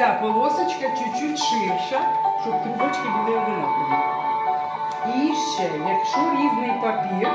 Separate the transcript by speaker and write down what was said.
Speaker 1: ця полосочка чуть-чуть ширша, щоб трубочки були одинакові. І ще, якщо різний папір,